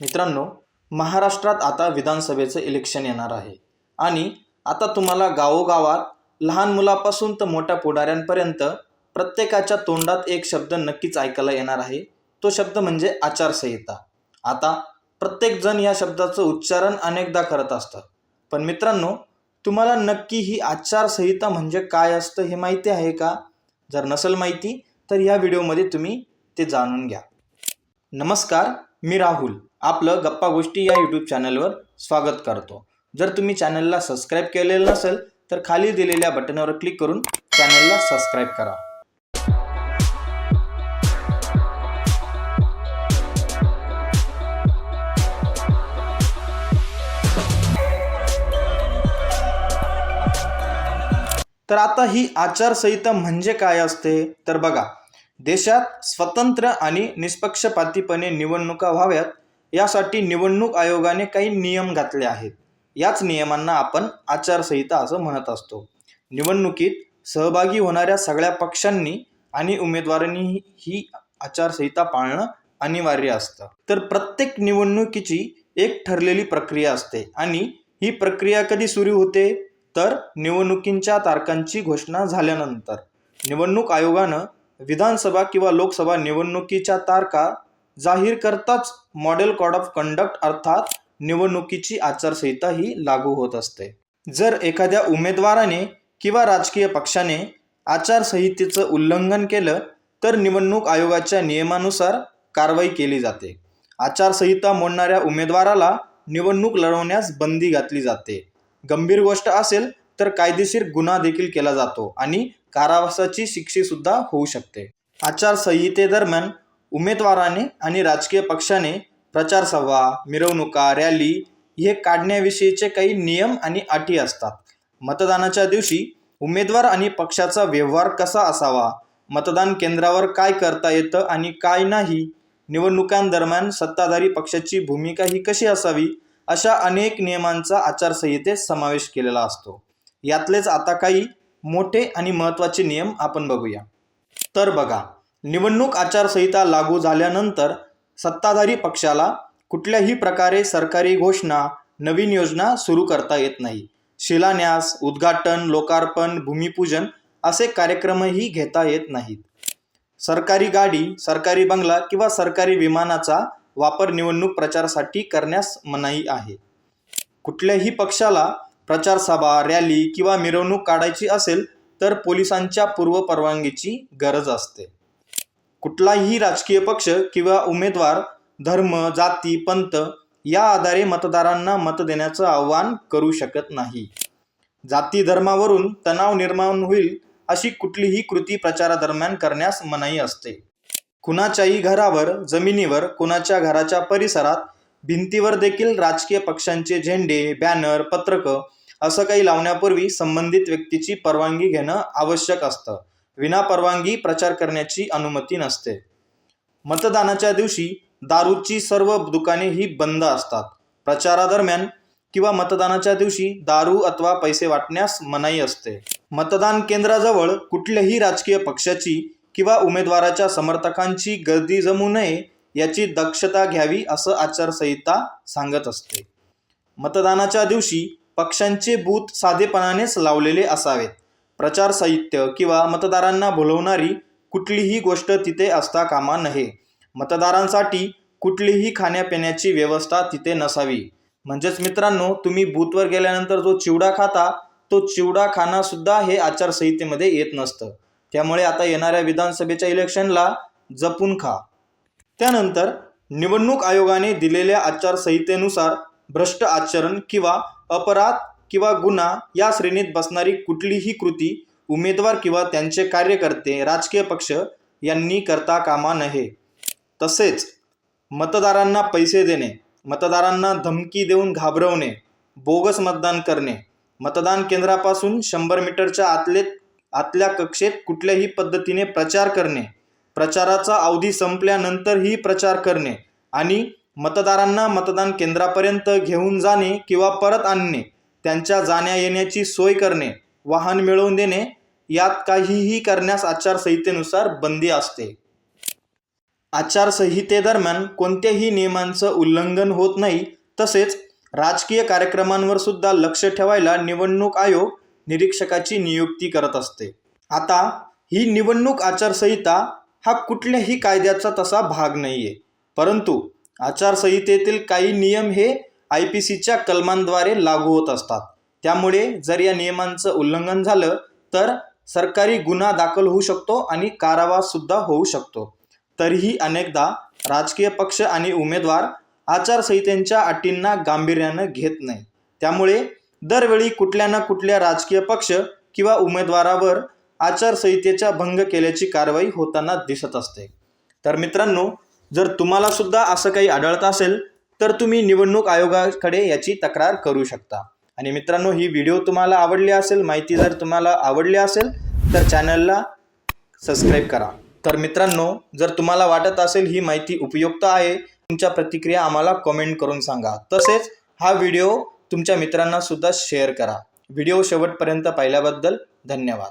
मित्रांनो महाराष्ट्रात आता विधानसभेचं इलेक्शन येणार आहे. आणि आता तुम्हाला गावोगावात लहान मुलापासून तर मोठ्या पुढाऱ्यांपर्यंत प्रत्येकाच्या तोंडात एक शब्द नक्कीच ऐकायला येणार आहे. तो शब्द म्हणजे आचारसंहिता. आता प्रत्येकजण या शब्दाचं उच्चारण अनेकदा करत असतात. पण मित्रांनो तुम्हाला नक्की ही आचारसंहिता म्हणजे काय असतं हे माहिती आहे का? जर नसेल माहिती तर या व्हिडिओमध्ये तुम्ही ते जाणून घ्या. नमस्कार मी राहुल. आपलं गप्पा गोष्टी या यूट्यूब चॅनलवर स्वागत करतो. जर तुम्ही चॅनलला सबस्क्राईब केलेलं नसेल तर खाली दिलेल्या बटनावर क्लिक करून चॅनलला सबस्क्राईब करा. तर आता ही आचारसंहिता म्हणजे काय असते? तर बघा देशात स्वतंत्र आणि निष्पक्षपातीपणे निवडणुका व्हाव्यात यासाठी निवडणूक आयोगाने काही नियम घातले आहेत. याच नियमांना आपण आचारसंहिता असं म्हणत असतो. निवडणुकीत सहभागी होणाऱ्या सगळ्या पक्षांनी आणि उमेदवारांनी ही आचारसंहिता पाळणं अनिवार्य असतं. तर प्रत्येक निवडणुकीची एक ठरलेली प्रक्रिया असते आणि ही प्रक्रिया कधी सुरू होते? तर निवडणुकींच्या तारखांची घोषणा झाल्यानंतर. निवडणूक आयोगानं विधानसभा किंवा लोकसभा निवडणुकीच्या तारखा जाहीर करताच मॉडेल कोड ऑफ कंडक्ट अर्थात निवडणुकीची आचारसंहिता ही लागू होत असते. जर एखाद्या उमेदवाराने किंवा राजकीय पक्षाने आचारसंहितेचं उल्लंघन केलं तर निवडणूक आयोगाच्या नियमानुसार कारवाई केली जाते. आचारसंहिता मोडणाऱ्या उमेदवाराला निवडणूक लढवण्यास बंदी घातली जाते. गंभीर गोष्ट असेल तर कायदेशीर गुन्हा देखील केला जातो आणि कारावासाची शिक्षेसुद्धा होऊ शकते. आचारसंहितेदरम्यान उमेदवाराने आणि राजकीय पक्षाने प्रचारसभा मिरवणुका रॅली हे काढण्याविषयीचे काही नियम आणि अटी असतात. मतदानाच्या दिवशी उमेदवार आणि पक्षाचा व्यवहार कसा असावा? मतदान केंद्रावर काय करता येतं आणि काय नाही? निवडणुकांदरम्यान सत्ताधारी पक्षाची भूमिका ही कशी असावी? अशा अनेक नियमांचा आचारसंहितेत समावेश केलेला असतो. यातलेच आता काही मोठे आणि महत्त्वाचे नियम आपण बघूया. तर बघा निवडणूक आचारसंहिता लागू झाल्यानंतर सत्ताधारी पक्षाला कुठल्याही प्रकारे सरकारी घोषणा नवीन योजना सुरू करता येत नाही. शिलान्यास उद्घाटन लोकार्पण भूमिपूजन असे कार्यक्रमही घेता येत नाहीत. सरकारी गाडी सरकारी बंगला किंवा सरकारी विमानाचा वापर निवडणूक प्रचारासाठी करण्यास मनाई आहे. कुठल्याही पक्षाला प्रचारसभा रॅली किंवा मिरवणूक काढायची असेल तर पोलिसांच्या पूर्वपरवानगीची गरज असते. कुठलाही राजकीय पक्ष किंवा उमेदवार धर्म जाती पंथ या आधारे मतदारांना मत देण्याचं आव्हान करू शकत नाही. जाती धर्मावरून तणाव निर्माण होईल अशी कुठलीही कृती प्रचारादरम्यान करण्यास मनाई असते. कुणाच्याही घरावर जमिनीवर कुणाच्या घराच्या परिसरात भिंतीवर देखील राजकीय पक्षांचे झेंडे बॅनर पत्रकं असं काही लावण्यापूर्वी संबंधित व्यक्तीची परवानगी घेणं आवश्यक असतं. विना परवानगी प्रचार करण्याची अनुमती नसते. मतदानाच्या दिवशी दारूची सर्व दुकाने ही बंद असतात. प्रचारादरम्यान किंवा मतदानाच्या दिवशी दारू अथवा पैसे वाटण्यास मनाई असते. मतदान केंद्राजवळ कुठल्याही राजकीय पक्षाची किंवा उमेदवाराच्या समर्थकांची गर्दी जमू नये याची दक्षता घ्यावी असं आचारसंहिता सांगत असते. मतदानाच्या दिवशी पक्षांचे बूथ साधेपणानेच लावलेले असावेत. प्रचार साहित्य किंवा मतदारांना भुलवणारी कुठलीही गोष्ट तिथे असता कामा नये. मतदारांसाठी कुठलीही खाण्यापिण्याची व्यवस्था तिथे नसावी. म्हणजेच मित्रांनो तुम्ही बूथवर गेल्यानंतर जो चिवडा खाता तो चिवडा खाणंसुद्धा हे आचारसंहितेमध्ये येत नसतं. त्यामुळे आता येणाऱ्या विधानसभेच्या इलेक्शनला जपून खा. त्यानंतर निवडणूक आयोगाने दिलेल्या आचारसंहितेनुसार भ्रष्ट आचरण किंवा अपराध किंवा गुन्हा या श्रेणीत बसणारी कुठलीही कृती उमेदवार किंवा त्यांचे कार्यकर्ते राजकीय पक्ष यांनी करता कामा नये. तसेच मतदारांना पैसे देणे मतदारांना धमकी देऊन घाबरवणे बोगस मतदान करणे मतदान केंद्रापासून शंभर मीटरच्या आतले आतल्या कक्षेत कुठल्याही पद्धतीने प्रचार करणे प्रचाराचा अवधी संपल्यानंतरही प्रचार करणे आणि मतदारांना मतदान केंद्रापर्यंत घेऊन जाणे किंवा परत आणणे त्यांच्या जाण्या येण्याची सोय करणे वाहन मिळवून देणे यात काहीही करण्यास आचारसंहितेनुसार बंदी असते. आचारसंहितेदरम्यान कोणत्याही नियमांचं उल्लंघन होत नाही तसेच राजकीय कार्यक्रमांवर सुद्धा लक्ष ठेवायला निवडणूक आयोग निरीक्षकाची नियुक्ती करत असते. आता ही निवडणूक आचारसंहिता हा कुठल्याही कायद्याचा तसा भाग नाही आहे परंतु आचारसंहितेतील काही नियम हे आय पी सीच्या कलमांद्वारे लागू होत असतात. त्यामुळे जर या नियमांचं उल्लंघन झालं तर सरकारी गुन्हा दाखल होऊ शकतो आणि कारावास सुद्धा होऊ शकतो. तरीही अनेकदा राजकीय पक्ष आणि उमेदवार आचारसंहितेच्या अटींना गांभीर्यानं घेत नाही. त्यामुळे दरवेळी कुठल्या ना कुठल्या राजकीय पक्ष किंवा उमेदवारावर आचारसंहितेचा भंग केल्याची कारवाई होताना दिसत असते. तर मित्रांनो जर तुम्हाला सुद्धा असं काही आढळत असेल तर तुम्ही निवडणूक आयोगाकडे याची तक्रार करू शकता. आणि मित्रांनो ही व्हिडिओ तुम्हाला आवडली असेल माहिती जर तुम्हाला आवडली असेल तर चॅनलला सबस्क्राईब करा. तर मित्रांनो जर तुम्हाला वाटत असेल ही माहिती उपयुक्त आहे तुमच्या प्रतिक्रिया आम्हाला कमेंट करून सांगा. तसेच हा व्हिडिओ तुमच्या मित्रांना सुद्धा शेअर करा. व्हिडिओ शेवटपर्यंत पाहिल्याबद्दल धन्यवाद.